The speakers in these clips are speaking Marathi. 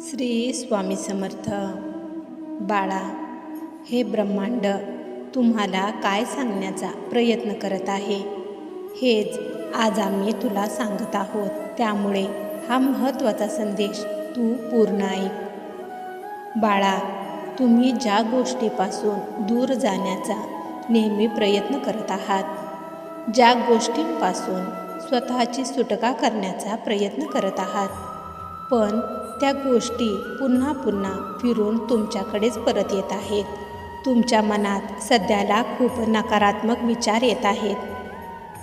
श्री स्वामी समर्थ. बाळा हे ब्रह्मांड तुम्हाला काय सांगण्याचा प्रयत्न करत आहे? हेच आज आम्ही तुला सांगत आहोत. त्यामुळे हा महत्त्वाचा संदेश तू पूर्ण ऐक. बाळा तुम्ही ज्या गोष्टीपासून दूर जाण्याचा नेहमी प्रयत्न करत आहात ज्या गोष्टींपासून स्वतःची सुटका करण्याचा प्रयत्न करत आहात पण त्या गोष्टी पुन्हा पुन्हा फिरून तुमच्याकडेच परत येत आहेत. तुमच्या मनात सध्याला खूप नकारात्मक विचार येत आहेत.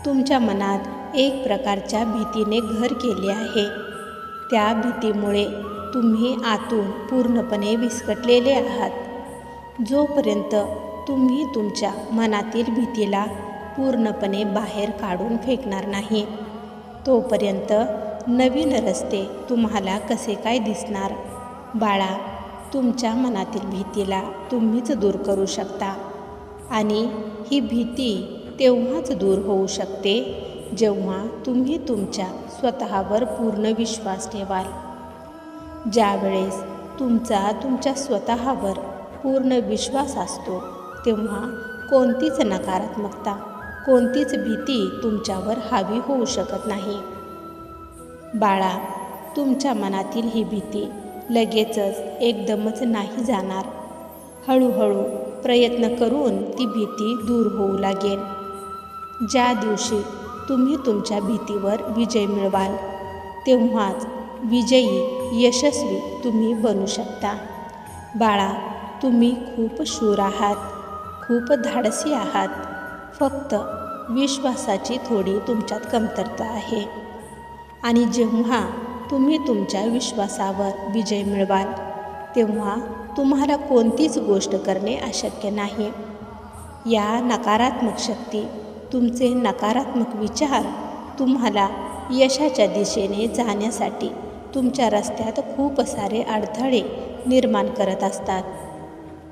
तुमच्या मनात एक प्रकारच्या भीतीने घर केले आहे. त्या भीतीमुळे तुम्ही आतून पूर्णपणे विस्कटलेले आहात. जोपर्यंत तुम्ही तुमच्या मनातील भीतीला पूर्णपणे बाहेर काढून फेकणार नाही तोपर्यंत नवीन रस्ते तुम्हाला कसे काय दिसणार? बाळा तुमच्या मनातील भीतीला तुम्हीच दूर करू शकता. आणि ही भीती तेव्हाच दूर होऊ शकते जेव्हा तुम्ही तुमच्या स्वतःवर पूर्ण विश्वास ठेवाल. ज्यावेळेस तुमचा तुमच्या स्वतःवर पूर्ण विश्वास असतो तेव्हा कोणतीच नकारात्मकता कोणतीच भीती तुमच्यावर हावी होऊ शकत नाही. बाळा तुमच्या मनातील ही भीती लगेचच एकदमच नाही जाणार. हळूहळू प्रयत्न करून ती भीती दूर होऊ लागेल. ज्या दिवशी तुम्ही तुमच्या भीतीवर विजय मिळवाल तेव्हाच विजयी यशस्वी तुम्ही बनू शकता. बाळा तुम्ही खूप शूर आहात खूप धाडसी आहात. फक्त विश्वासाची थोडी तुमच्यात कमतरता आहे. आणि जेव्हा तुम्ही तुमच्या विश्वासावर विजय मिळवाल तेव्हा तुम्हाला कोणतीच गोष्ट करणे अशक्य नाही. या नकारात्मक शक्ती तुमचे नकारात्मक विचार तुम्हाला यशाच्या दिशेने जाण्यासाठी तुमच्या रस्त्यात खूप सारे अडथळे निर्माण करत असतात.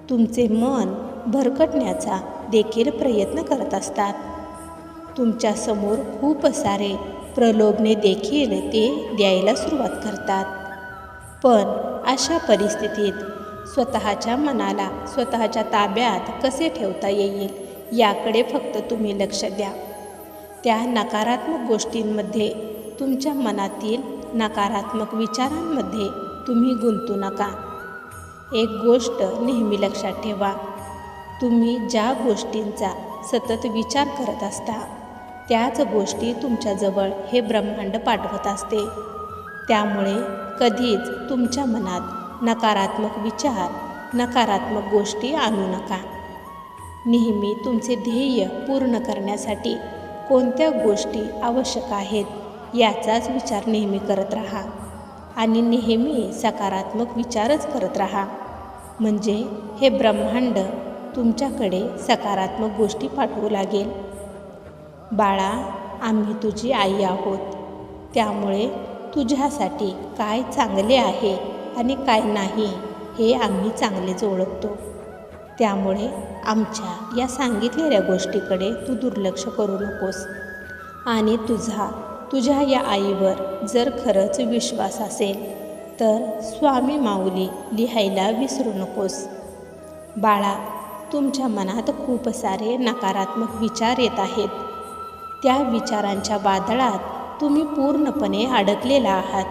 तुमचे मन भरकटण्याचा देखील प्रयत्न करत असतात. तुमच्यासमोर खूप सारे प्रलोभने देखील ते द्यायला सुरुवात करतात. पण अशा परिस्थितीत स्वतःच्या मनाला स्वतःच्या ताब्यात कसे ठेवता येईल याकडे फक्त तुम्ही लक्ष द्या. त्या नकारात्मक गोष्टींमध्ये तुमच्या मनातील नकारात्मक विचारांमध्ये तुम्ही गुंतू नका. एक गोष्ट नेहमी लक्षात ठेवा. तुम्ही ज्या गोष्टींचा सतत विचार करत असता त्याच गोष्टी तुमच्याजवळ हे ब्रह्मांड पाठवत असते. त्यामुळे कधीच तुमच्या मनात नकारात्मक विचार नकारात्मक गोष्टी आणू नका. नेहमी तुमचे ध्येय पूर्ण करण्यासाठी कोणत्या गोष्टी आवश्यक आहेत याचाच विचार नेहमी करत राहा आणि नेहमी सकारात्मक विचारच करत राहा. म्हणजे हे ब्रह्मांड तुमच्याकडे सकारात्मक गोष्टी पाठवू लागेल. बाळा आम्ही तुझी आई आहोत. त्यामुळे तुझ्यासाठी काय चांगले आहे आणि काय नाही हे आम्ही चांगलेच ओळखतो. त्यामुळे आमच्या या सांगितलेल्या गोष्टीकडे तू दुर्लक्ष करू नकोस. आणि तुझा तुझ्या या आईवर जर खरंच विश्वास असेल तर स्वामी माऊली लिहायला विसरू नकोस. बाळा तुमच्या मनात खूप सारे नकारात्मक विचार येत आहेत. त्या विचारांच्या वादळात तुम्ही पूर्णपणे अडकलेला आहात.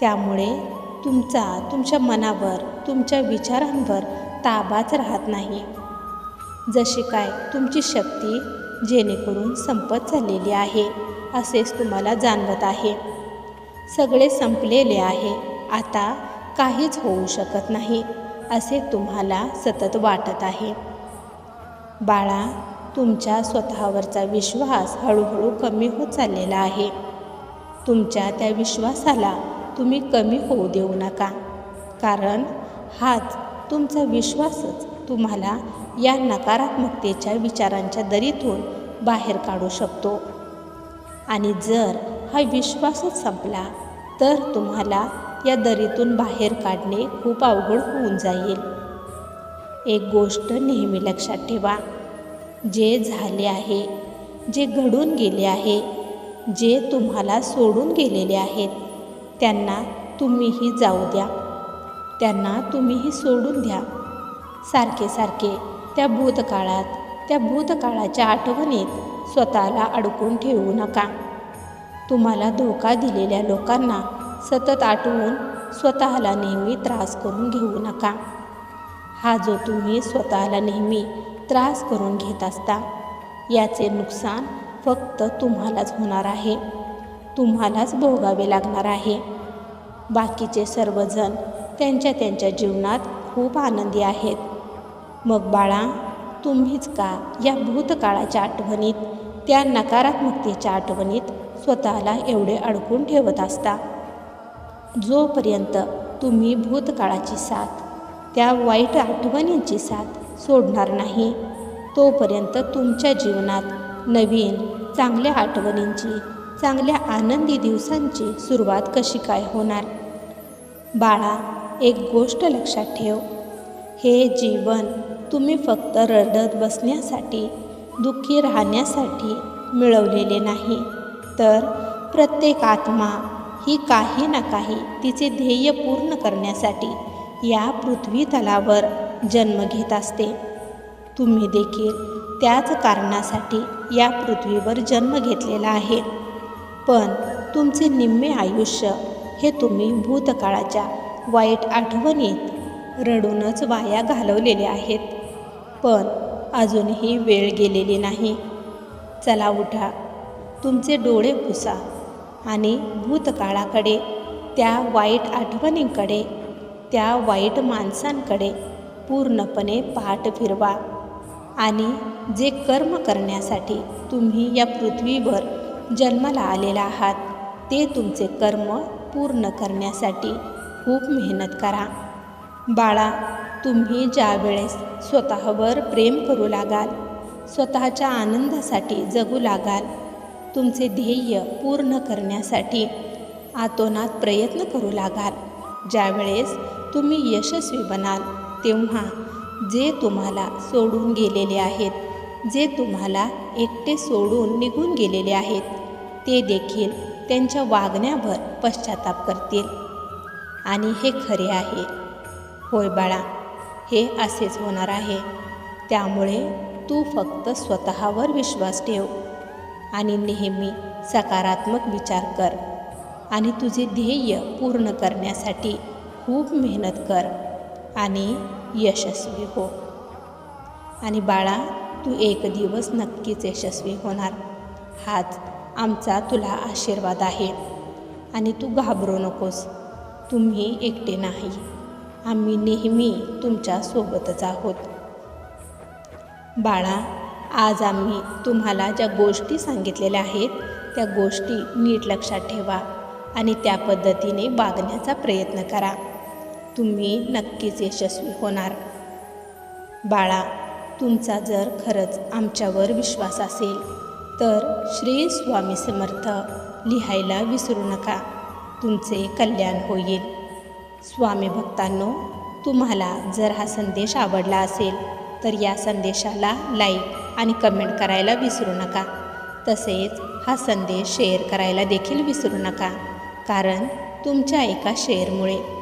त्यामुळे तुमचा तुमच्या मनावर तुमच्या विचारांवर ताबाच राहत नाही. जशी काय तुमची शक्ती जेणेकरून संपत चाललेली आहे असेच तुम्हाला जाणवत आहे. सगळे संपलेले आहे आता काहीच होऊ शकत नाही असे तुम्हाला सतत वाटत आहे. बाळा तुमच्या स्वतःवरचा विश्वास हळूहळू कमी होत चाललेला आहे. तुमच्या त्या विश्वासाला तुम्ही कमी होऊ देऊ नका. कारण हाच तुमचा विश्वासच तुम्हाला या नकारात्मकतेच्या विचारांच्या दरीतून बाहेर काढू शकतो. आणि जर हा विश्वासच संपला तर तुम्हाला या दरीतून बाहेर काढणे खूप अवघड होऊन जाईल. एक गोष्ट नेहमी लक्षात ठेवा. जे झाले आहे जे घडून गेले आहे जे तुम्हाला सोडून गेलेले आहेत त्यांना तुम्हीही जाऊ द्या. त्यांना तुम्हीही सोडून द्या. सारखे सारखे त्या भूतकाळात त्या भूतकाळाच्या आठवणीत स्वतःला अडकून ठेवू नका. तुम्हाला धोका दिलेल्या लोकांना सतत आठवून स्वतःला नेहमी त्रास करून घेऊ नका. हा जो तुम्ही स्वतःला नेहमी त्रास करून घेत असता. याचे नुकसान फक्त तुम्हालाच होणार आहे. तुम्हालाच भोगावे लागणार आहे. बाकीचे सर्वजण त्यांच्या त्यांच्या जीवनात खूप आनंदी आहेत. मग बाळा तुम्हीच का या भूतकाळाच्या आठवणीत त्या नकारात्मकतेच्या आठवणीत स्वतःला एवढे अडकून ठेवत असता? जोपर्यंत तुम्ही भूतकाळाची साथ त्या वाईट आठवणींची साथ सोडणार नाही. तोपर्यंत तुमच्या जीवनात नवीन चांगल्या आठवणींची चांगल्या आनंदी दिवसांची सुरुवात कशी काय होणार? बाळा एक गोष्ट लक्षात ठेव. हे जीवन तुम्ही फक्त रडत बसण्यासाठी दुःखी राहण्यासाठी मिळवलेले नाही. तर प्रत्येक आत्मा ही काही ना काही तिचे ध्येय पूर्ण करण्यासाठी या पृथ्वी तलावर जन्म घेत असते. तुम्ही देखील त्याच कारणासाठी या पृथ्वीवर जन्म घेतलेला आहे. पण तुमचे निम्मे आयुष्य हे तुम्ही भूतकाळाच्या वाईट आठवणीत रडूनच वाया घालवलेले आहेत. पण अजूनही वेळ गेलेली नाही. चला उठा. तुमचे डोळे पुसा आणि भूतकाळाकडे त्या वाईट आठवणींकडे त्या वाईट माणसांकडे पूर्णपणे पाठ फिरवा आणि जे कर्म करण्यासाठी तुम्ही या पृथ्वीवर जन्माला आलेला आहात ते तुमचे कर्म पूर्ण करण्यासाठी खूप मेहनत करा. बाळा तुम्ही ज्या वेळेस स्वतःवर प्रेम करू लागाल स्वतःच्या आनंदासाठी जगू लागाल तुमचे ध्येय पूर्ण करण्यासाठी आतोनात प्रयत्न करू लागाल. ज्यावेळेस तुम्ही यशस्वी बनाल तेव्हा जे तुम्हाला सोडून गेलेले आहेत जे तुम्हाला एकटे सोडून निघून गेलेले आहेत ते देखील त्यांच्या वागण्यावर पश्चाताप करतील. आणि हे खरे आहे. होय बाळा हे असेच होणार आहे. त्यामुळे तू फक्त स्वतःवर विश्वास ठेव आणि नेहमी सकारात्मक विचार कर आणि तुझे ध्येय पूर्ण करण्यासाठी खूप मेहनत कर. आणि यशस्वी हो. आणि बाळा तू एक दिवस नक्कीच यशस्वी होणार. हाच आमचा तुला आशीर्वाद आहे. आणि तू घाबरू नकोस. तुम्ही एकटे नाही. आम्ही नेहमी तुमच्या सोबतच आहोत. बाळा आज आम्ही तुम्हाला ज्या गोष्टी सांगितलेल्या आहेत त्या गोष्टी नीट लक्षात ठेवा आणि त्या पद्धतीने वागण्याचा प्रयत्न करा. तुम्ही नक्कीच यशस्वी होणार. बाळा तुमचा जर खरंच आमच्यावर विश्वास असेल तर श्री स्वामी समर्थ लिहायला विसरू नका. तुमचे कल्याण होईल. स्वामी भक्तांनो तुम्हाला जर हा संदेश आवडला असेल तर या संदेशाला लाईक आणि कमेंट करायला विसरू नका. तसेच हा संदेश शेअर करायला देखील विसरू नका. कारण तुमच्या एका शेअरमुळे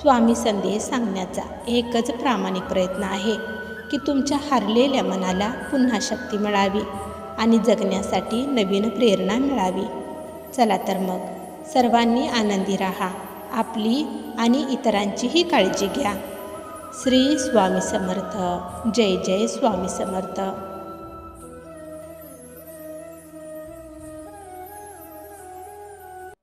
स्वामी संदेश सांगण्याचा एकच प्रामाणिक प्रयत्न आहे की तुमच्या हरलेल्या मनाला पुन्हा शक्ती मिळावी आणि जगण्यासाठी नवीन प्रेरणा मिळावी. चला तर मग सर्वांनी आनंदी राहा आपली आणि इतरांचीही काळजी घ्या. श्री स्वामी समर्थ. जय जय स्वामी समर्थ.